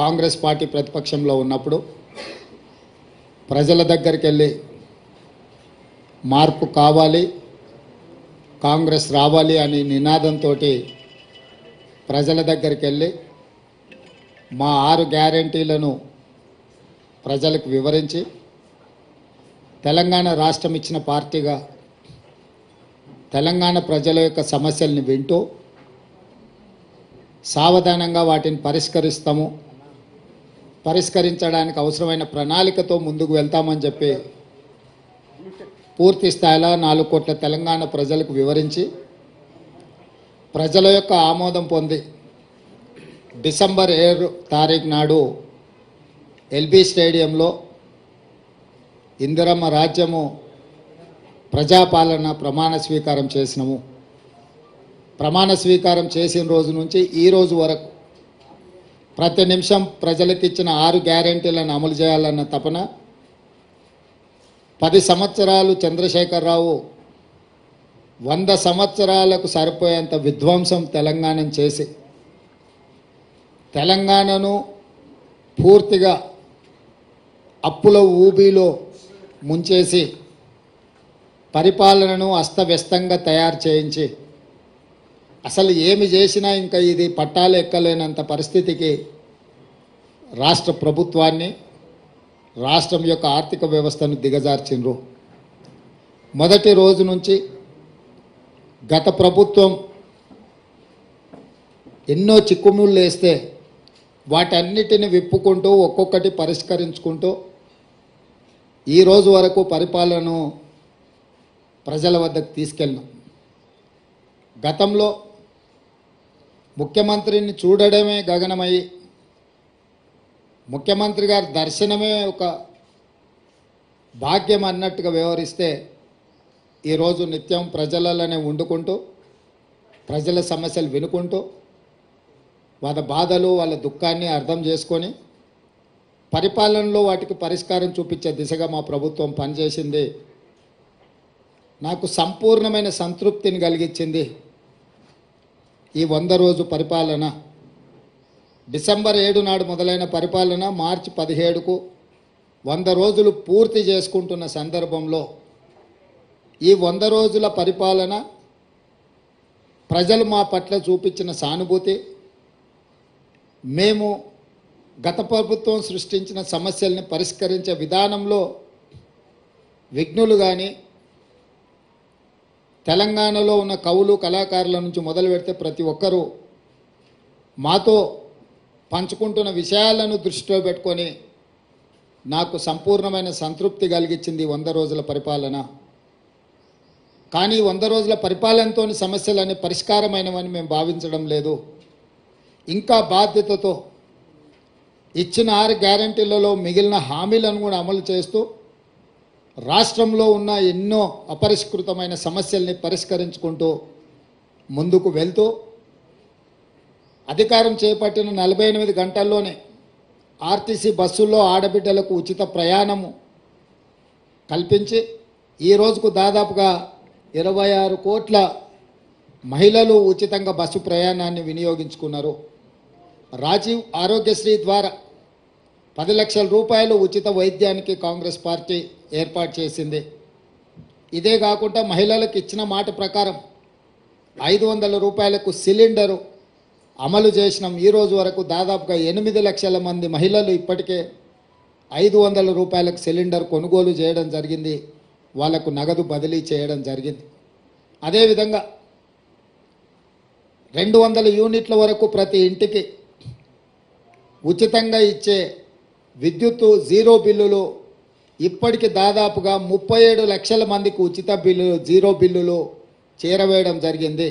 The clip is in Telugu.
కాంగ్రెస్ పార్టీ ప్రతిపక్షంలో ఉన్నప్పుడు ప్రజల దగ్గరికి వెళ్ళి మార్పు కావాలి కాంగ్రెస్ రావాలి అనే నినాదంతో ప్రజల దగ్గరికి వెళ్ళి మా ఆరు గ్యారంటీలను ప్రజలకు వివరించి తెలంగాణ రాష్ట్రం ఇచ్చిన పార్టీగా తెలంగాణ ప్రజల యొక్క సమస్యల్ని వింటూ సావధానంగా వాటిని పరిష్కరిస్తాము. పరిష్కరించడానికి అవసరమైన ప్రణాళికతో ముందుకు వెళ్తామని చెప్పి పూర్తి స్థాయిలో నాలుగు కోట్ల తెలంగాణ ప్రజలకు వివరించి ప్రజల యొక్క ఆమోదం పొంది డిసెంబర్ ఏడు తారీఖు నాడు ఎల్బీ స్టేడియంలో ఇందిరమ్మ రాజ్యము ప్రజాపాలన ప్రమాణ స్వీకారం చేసినాము. ప్రమాణ స్వీకారం చేసిన రోజు నుంచి ఈ రోజు వరకు ప్రతి నిమిషం ప్రజలకు ఇచ్చిన ఆరు గ్యారంటీలను అమలు చేయాలన్న తపన. పది సంవత్సరాలు చంద్రశేఖరరావు వంద సంవత్సరాలకు సరిపోయేంత విధ్వంసం తెలంగాణను చేసి తెలంగాణను పూర్తిగా అప్పుల ఊబిలో ముంచేసి పరిపాలనను అస్తవ్యస్తంగా తయారు చేయించి అసలు ఏమి చేసినా ఇంకా ఇది పట్టాలు ఎక్కలేనంత పరిస్థితికి రాష్ట్ర ప్రభుత్వాన్ని రాష్ట్రం యొక్క ఆర్థిక వ్యవస్థను దిగజార్చిండ్రు మొదటి రోజు నుంచి గత ప్రభుత్వం ఎన్నో చిక్కుముళ్ళు వేస్తే వాటన్నిటిని విప్పుకుంటూ ఒక్కొక్కటి పరిష్కరించుకుంటూ ఈ రోజు వరకు పరిపాలనను ప్రజల వద్దకు తీసుకెళ్ళినాం. గతంలో ముఖ్యమంత్రిని చూడడమే గగనమై ముఖ్యమంత్రి గారి దర్శనమే ఒక భాగ్యం అన్నట్టుగా వ్యవహరిస్తే ఈరోజు నిత్యం ప్రజలలోనే వండుకుంటూ ప్రజల సమస్యలు వినుకుంటూ వాళ్ళ బాధలు వాళ్ళ దుఃఖాన్ని అర్థం చేసుకొని పరిపాలనలో వాటికి పరిష్కారం చూపించే దిశగా మా ప్రభుత్వం పనిచేసింది. నాకు సంపూర్ణమైన సంతృప్తిని కలిగించింది. ఈ వంద రోజు పరిపాలన. డిసెంబర్ ఏడు నాడు మొదలైన పరిపాలన మార్చి పదిహేడుకు వంద రోజులు పూర్తి చేసుకుంటున్న సందర్భంలో ఈ వంద రోజుల పరిపాలన ప్రజలు మా పట్ల చూపించిన సానుభూతి మేము గత ప్రభుత్వం సృష్టించిన సమస్యల్ని పరిష్కరించే విధానంలో విఘ్నులు కానీ తెలంగాణలో ఉన్న కవులు కళాకారుల నుంచి మొదలు పెడితే ప్రతి ఒక్కరూ మాతో పంచుకుంటున్న విషయాలను దృష్టిలో పెట్టుకొని నాకు సంపూర్ణమైన సంతృప్తి కలిగించింది వంద రోజుల పరిపాలన. కానీ వంద రోజుల పరిపాలనతో సమస్యలన్నీ పరిష్కారమైనవని మేము భావించడం లేదు. ఇంకా బాధ్యతతో ఇచ్చిన ఆరు గ్యారంటీలలో మిగిలిన హామీలను కూడా అమలు చేస్తూ రాష్ట్రంలో ఉన్న ఎన్నో అపరిష్కృతమైన సమస్యల్ని పరిష్కరించుకుంటూ ముందుకు వెళ్తూ అధికారం చేపట్టిన నలభై ఎనిమిది గంటల్లోనే ఆర్టీసీ బస్సుల్లో ఆడబిడ్డలకు ఉచిత ప్రయాణము కల్పించి ఈ రోజుకు దాదాపుగా ఇరవై ఆరు కోట్ల మహిళలు ఉచితంగా బస్సు ప్రయాణాన్ని వినియోగించుకున్నారు. రాజీవ్ ఆరోగ్యశ్రీ ద్వారా పది లక్షల రూపాయలు ఉచిత వైద్యానికి కాంగ్రెస్ పార్టీ ఏర్పాటు చేసింది. ఇదే కాకుండా మహిళలకు ఇచ్చిన మాట ప్రకారం ఐదు వందల రూపాయలకు సిలిండరు అమలు చేసినాం. ఈరోజు వరకు దాదాపుగా ఎనిమిది లక్షల మంది మహిళలు ఇప్పటికే ఐదు వందల రూపాయలకు సిలిండర్ కొనుగోలు చేయడం జరిగింది. వాళ్ళకు నగదు బదిలీ చేయడం జరిగింది. అదేవిధంగా రెండు వందల యూనిట్ల వరకు ప్రతి ఇంటికి ఉచితంగా ఇచ్చే విద్యుత్తు జీరో బిల్లులు ఇప్పటికి దాదాపుగా ముప్పై ఏడు లక్షల మందికి ఉచిత బిల్లులు జీరో బిల్లులు చేరవేయడం జరిగింది.